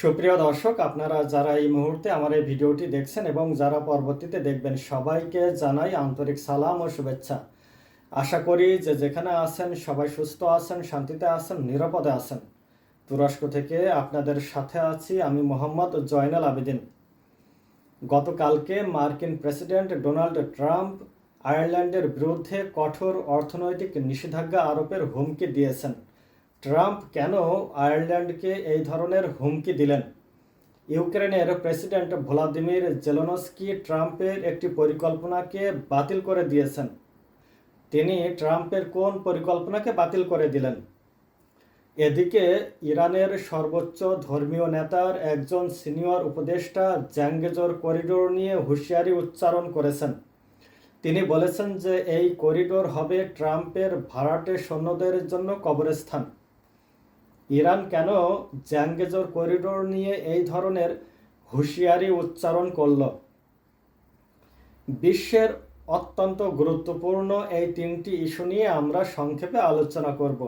সুপ্রিয় দর্শক, আপনারা যারা এই মুহূর্তে আমার এই ভিডিওটি দেখছেন এবং যারা পরবর্তীতে দেখবেন, সবাইকে জানাই আন্তরিক সালাম ও শুভেচ্ছা। আশা করি যে যেখানে আছেন, সবাই সুস্থ আছেন, শান্তিতে আছেন, নিরাপদে আছেন। তুরস্ক থেকে আপনাদের সাথে আছি আমি মোহাম্মদ জয়নাল আবেদিন। গতকালকে মার্কিন প্রেসিডেন্ট ডোনাল্ড ট্রাম্প আয়ারল্যান্ডের বিরুদ্ধে কঠোর অর্থনৈতিক নিষেধাজ্ঞা আরোপের হুমকি দিয়েছেন। ট্রাম্প কেন আয়ারল্যান্ডকে এই ধরনের হুমকি দিলেন? ইউক্রেনের প্রেসিডেন্ট ভ্লাদিমির জেলনস্কি ট্রাম্পের একটি পরিকল্পনাকে বাতিল করে দিয়েছেন। তিনি ট্রাম্পের কোন পরিকল্পনাকে বাতিল করে দিলেন? এদিকে ইরানের সর্বোচ্চ ধর্মীয় নেতার একজন সিনিয়র উপদেষ্টা জ্যাঙ্গেজোর করিডোর নিয়ে হুঁশিয়ারি উচ্চারণ করেছেন। তিনি বলেছেন যে এই করিডোর হবে ট্রাম্পের ভাড়াটে সৈন্যদের জন্য কবরস্থান। ইরান কেন জ্যাঙ্গেজোর করিডোর নিয়ে এই ধরনের হুঁশিয়ারি উচ্চারণ করল? বিশ্বের অত্যন্ত গুরুত্বপূর্ণ এই তিনটি ইস্যু নিয়ে আমরা সংক্ষেপে আলোচনা করব।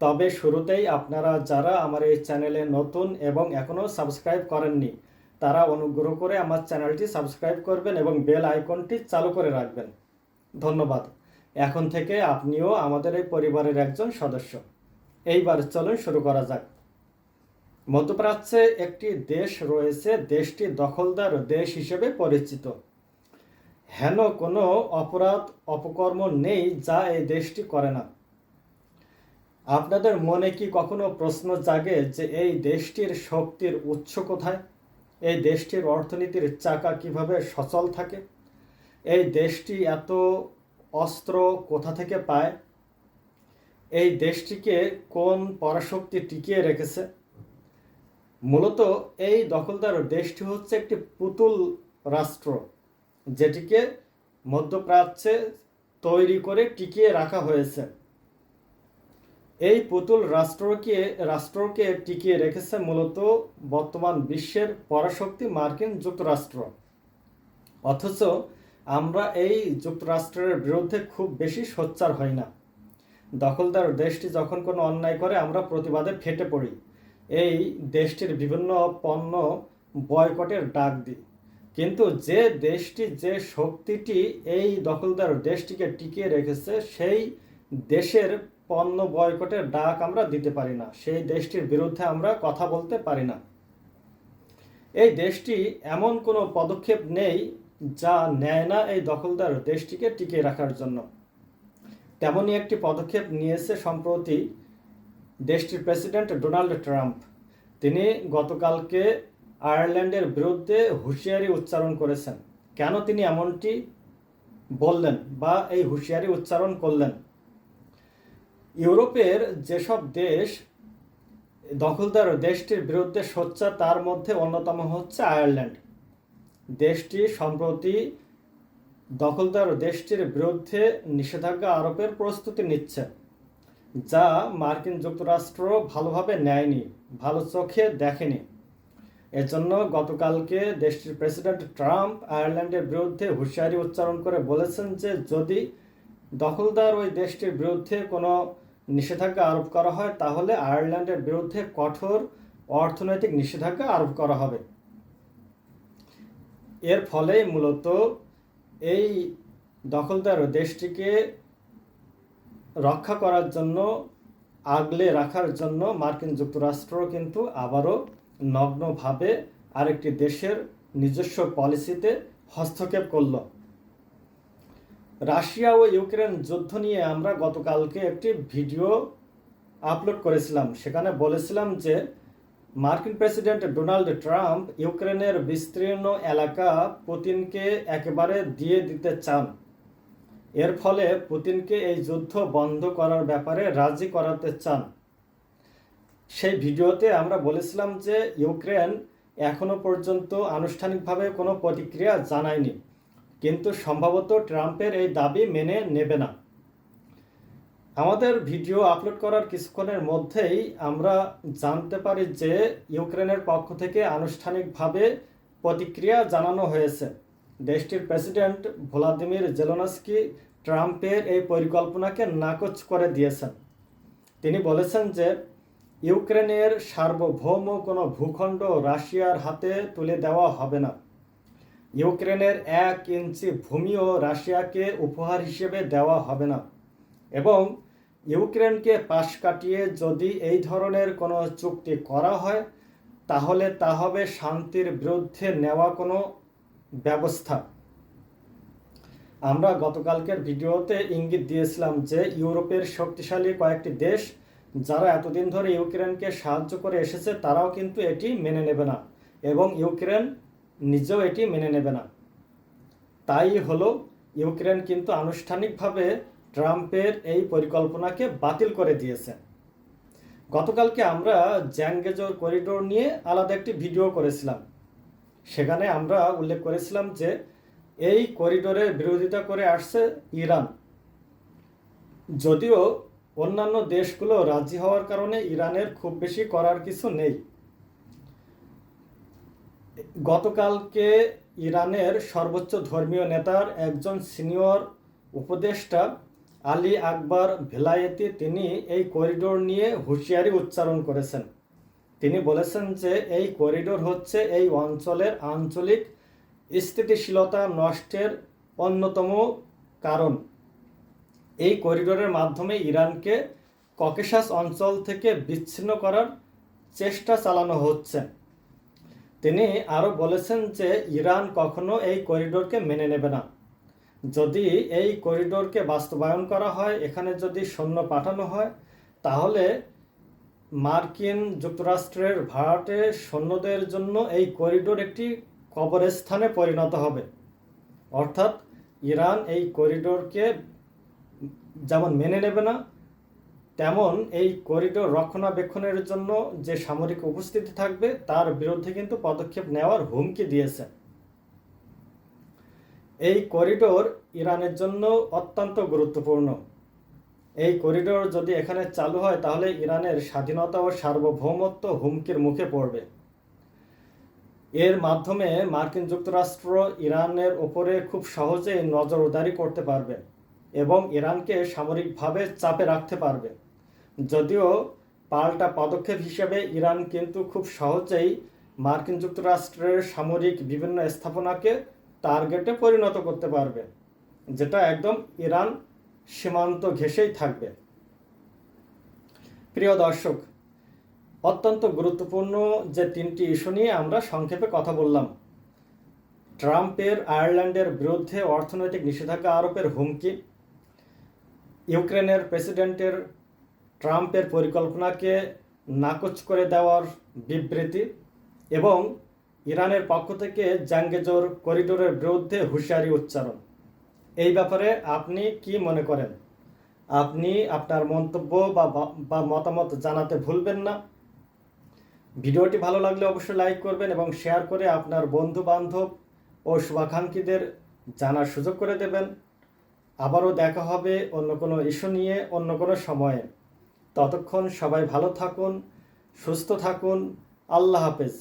তবে শুরুতেই আপনারা যারা আমার এই চ্যানেলে নতুন এবং এখনও সাবস্ক্রাইব করেননি, তারা অনুগ্রহ করে আমার চ্যানেলটি সাবস্ক্রাইব করবেন এবং বেল আইকনটি চালু করে রাখবেন। ধন্যবাদ। এখন থেকে আপনিও আমাদের এই পরিবারের একজন সদস্য। এইবার চলুন শুরু করা যাক। মধ্যপ্রাচ্যে একটি দেশ রয়েছে, দেশটি দখলদার দেশ হিসেবে পরিচিত। হেন কোনো অপরাধ, অপকর্ম নেই যা এই দেশটি করে না। আপনাদের মনে কি কখনো প্রশ্ন জাগে যে এই দেশটির শক্তির উৎস কোথায়? এই দেশটির অর্থনীতির চাকা কীভাবে সচল থাকে? এই দেশটি এত অস্ত্র কোথা থেকে পায়? এই দেশটিকে কোন পরাশক্তি টিকিয়ে রেখেছে? মূলত এই দখলদার দেশটি হচ্ছে একটি পুতুল রাষ্ট্র, যেটিকে মধ্যপ্রাচ্যে তৈরি করে টিকিয়ে রাখা হয়েছে। এই পুতুল রাষ্ট্রকে রাষ্ট্রকে টিকিয়ে রেখেছে মূলত বর্তমান বিশ্বের পরাশক্তি মার্কিন যুক্তরাষ্ট্র। অথচ আমরা এই যুক্তরাষ্ট্রের বিরুদ্ধে খুব বেশি সোচ্চার হই না। দখলদার দেশটি যখন কোনো অন্যায় করে, আমরা প্রতিবাদে ফেটে পড়ি। এই দেশটির বিভিন্ন পণ্য বয়কটের ডাক দিই। কিন্তু যে দেশটি যে শক্তিটি এই দখলদার দেশটিকে টিকিয়ে রেখেছে, সেই দেশের পণ্য বয়কটের ডাক আমরা দিতে পারি না। সেই দেশটির বিরুদ্ধে আমরা কথা বলতে পারি না। এই দেশটি এমন কোনো পদক্ষেপ নেই যা নেয় না এই দখলদার দেশটিকে টিকিয়ে রাখার জন্য। তেমনই একটি পদক্ষেপ নিয়েছে সম্প্রতি দেশটির প্রেসিডেন্ট ডোনাল্ড ট্রাম্প। তিনি গতকালকে আয়ারল্যান্ডের বিরুদ্ধে হুঁশিয়ারি উচ্চারণ করেছেন। কেন তিনি এমনটি বললেন বা এই হুঁশিয়ারি উচ্চারণ করলেন? ইউরোপের যেসব দেশ দখলদার দেশটির বিরুদ্ধে সোচ্চার, তার মধ্যে অন্যতম হচ্ছে আয়ারল্যান্ড। দেশটি সম্প্রতি দখলদার দেশটির বিরুদ্ধে নিষেধাজ্ঞা আরোপের প্রস্তুতি নিচ্ছে, যা মার্কিন যুক্তরাষ্ট্র ভালোভাবে নেয়নি, ভালো চোখে দেখেনি। এজন্য গতকালকে দেশটির প্রেসিডেন্ট ট্রাম্প আয়ারল্যান্ডের বিরুদ্ধে হুঁশিয়ারি উচ্চারণ করে বলেছেন যে, যদি দখলদার ওই দেশটির বিরুদ্ধে কোনো নিষেধাজ্ঞা আরোপ করা হয়, তাহলে আয়ারল্যান্ডের বিরুদ্ধে কঠোর অর্থনৈতিক নিষেধাজ্ঞা আরোপ করা হবে। এর ফলে মূলত এই দখলদার দেশটিকে রক্ষা করার জন্য, আগলে রাখার জন্য মার্কিন যুক্তরাষ্ট্র কিন্তু আবারও নগ্নভাবে আরেকটি দেশের নিজস্ব পলিসিতে হস্তক্ষেপ করল। রাশিয়া ও ইউক্রেন যুদ্ধ নিয়ে আমরা গতকালকে একটি ভিডিও আপলোড করেছিলাম। সেখানে বলেছিলাম যে মার্কিন প্রেসিডেন্ট ডোনাল্ড ট্রাম্প ইউক্রেনের বিস্তীর্ণ এলাকা পুতিনকে একেবারে দিয়ে দিতে চান। এর ফলে পুতিনকে এই যুদ্ধ বন্ধ করার ব্যাপারে রাজি করাতে চান। সেই ভিডিওতে আমরা বলেছিলাম যে ইউক্রেন এখনও পর্যন্ত আনুষ্ঠানিকভাবে কোনো প্রতিক্রিয়া জানায়নি, কিন্তু সম্ভবত ট্রাম্পের এই দাবি মেনে নেবে না। আমাদের ভিডিও আপলোড করার কিছুক্ষণের মধ্যেই আমরা জানতে পারি যে ইউক্রেনের পক্ষ থেকে আনুষ্ঠানিকভাবে প্রতিক্রিয়া জানানো হয়েছে। দেশটির প্রেসিডেন্ট ভ্লাদিমির জেলোনস্কি ট্রাম্পের এই পরিকল্পনাকে নাকচ করে দিয়েছেন। তিনি বলেছেন যে ইউক্রেনের সার্বভৌম কোনো ভূখণ্ড রাশিয়ার হাতে তুলে দেওয়া হবে না। ইউক্রেনের এক ইঞ্চি ভূমিও রাশিয়াকে উপহার হিসেবে দেওয়া হবে না। এবং ইউক্রেনকে পাশ কাটিয়ে যদি এই ধরনের কোনো চুক্তি করা হয়, তাহলে তা হবে শান্তির বিরুদ্ধে নেওয়া কোনো ব্যবস্থা। আমরা গতকালকের ভিডিওতে ইঙ্গিত দিয়েছিলাম যে ইউরোপের শক্তিশালী কয়েকটি দেশ যারা এতদিন ধরে ইউক্রেনকে সাহায্য করে এসেছে, তারাও কিন্তু এটি মেনে নেবে না এবং ইউক্রেন নিজেও এটি মেনে নেবে না। তাই হলো, ইউক্রেন কিন্তু আনুষ্ঠানিকভাবে ট্রাম্পের এই পরিকল্পনাকে বাতিল করে দিয়েছে গতকালকে আমরা জ্যাঙ্গেজোর করিডোর নিয়ে আলাদা একটি ভিডিও করেছিলাম। সেখানে আমরা উল্লেখ করেছিলাম যে এই করিডোরের বিরোধিতা করে আসছে ইরান। যদিও অন্যান্য দেশগুলো রাজি হওয়ার কারণে ইরানের খুব বেশি করার কিছু নেই। গতকালকে ইরানের সর্বোচ্চ ধর্মীয় নেতার একজন সিনিয়র উপদেষ্টা আলী আকবর ভেলায়েতি তিনি এই করিডোর নিয়ে হুঁশিয়ারি উচ্চারণ করেছেন। তিনি বলেছেন যে এই করিডোর হচ্ছে এই অঞ্চলের আঞ্চলিক স্থিতিশীলতা নষ্টের অন্যতম কারণ। এই করিডোরের মাধ্যমে ইরানকে ককেশাস অঞ্চল থেকে বিচ্ছিন্ন করার চেষ্টা চালানো হচ্ছে। তিনি আরও বলেছেন যে ইরান কখনো এই করিডোরকে মেনে নেবে না। যদি এই করিডোরকে বাস্তবায়ন করা হয়, এখানে যদি সৈন্য পাঠানো হয়, তাহলে মার্কিন যুক্তরাষ্ট্রের ভাড়াটে সৈন্যদের জন্য এই করিডোর একটি কবরস্থানে পরিণত হবে। অর্থাৎ ইরান এই করিডোরকে যেমন মেনে নেবে না, তেমন এই করিডোর রক্ষণাবেক্ষণের জন্য যে সামরিক উপস্থিতি থাকবে, তার বিরুদ্ধে কিন্তু পদক্ষেপ নেওয়ার হুমকি দিয়েছে। এই করিডোর ইরানের জন্য অত্যন্ত গুরুত্বপূর্ণ। এই করিডোর যদি এখানে চালু হয়, তাহলে ইরানের স্বাধীনতা ও সার্বভৌমত্ব হুমকির মুখে পড়বে। এর মাধ্যমে মার্কিন যুক্তরাষ্ট্র ইরানের ওপরে খুব সহজেই নজরদারি করতে পারবে এবং ইরানকে সামরিকভাবে চাপে রাখতে পারবে। যদিও পাল্টা পদক্ষেপ হিসেবে ইরান কিন্তু খুব সহজেই মার্কিন যুক্তরাষ্ট্রের সামরিক বিভিন্ন স্থাপনাকে টার্গেটে পরিণত করতে পারবে, যেটা একদম ইরান সীমান্ত ঘেঁষেই থাকবে। প্রিয় দর্শক, অত্যন্ত গুরুত্বপূর্ণ যে তিনটি ইস্যু নিয়ে আমরা সংক্ষেপে কথা বললাম, ট্রাম্পের আয়ারল্যান্ডের বিরুদ্ধে অর্থনৈতিক নিষেধাজ্ঞা আরোপের হুমকি, ইউক্রেনের প্রেসিডেন্টের ট্রাম্পের পরিকল্পনাকে নাকচ করে দেওয়ার বিবৃতি এবং ইরানের পক্ষ থেকে জাঙ্গেজোর করিডোরের বিরুদ্ধে হুঁশিয়ারি উচ্চারণ। এই ব্যাপারে আপনি কি মনে করেন? আপনি আপনার মন্তব্য বা মতামত জানাতে ভুলবেন না। ভিডিওটি ভালো লাগলে অবশ্যই লাইক করবেন এবং শেয়ার করে আপনার বন্ধু বান্ধব ও শুভাকাঙ্ক্ষীদের জানার সুযোগ করে দেবেন। আবারও দেখা হবে অন্য কোনো ইস্যু নিয়ে, অন্য কোনো সময়ে। ততক্ষণ সবাই ভালো থাকুন, সুস্থ থাকুন। আল্লাহ হাফেজ।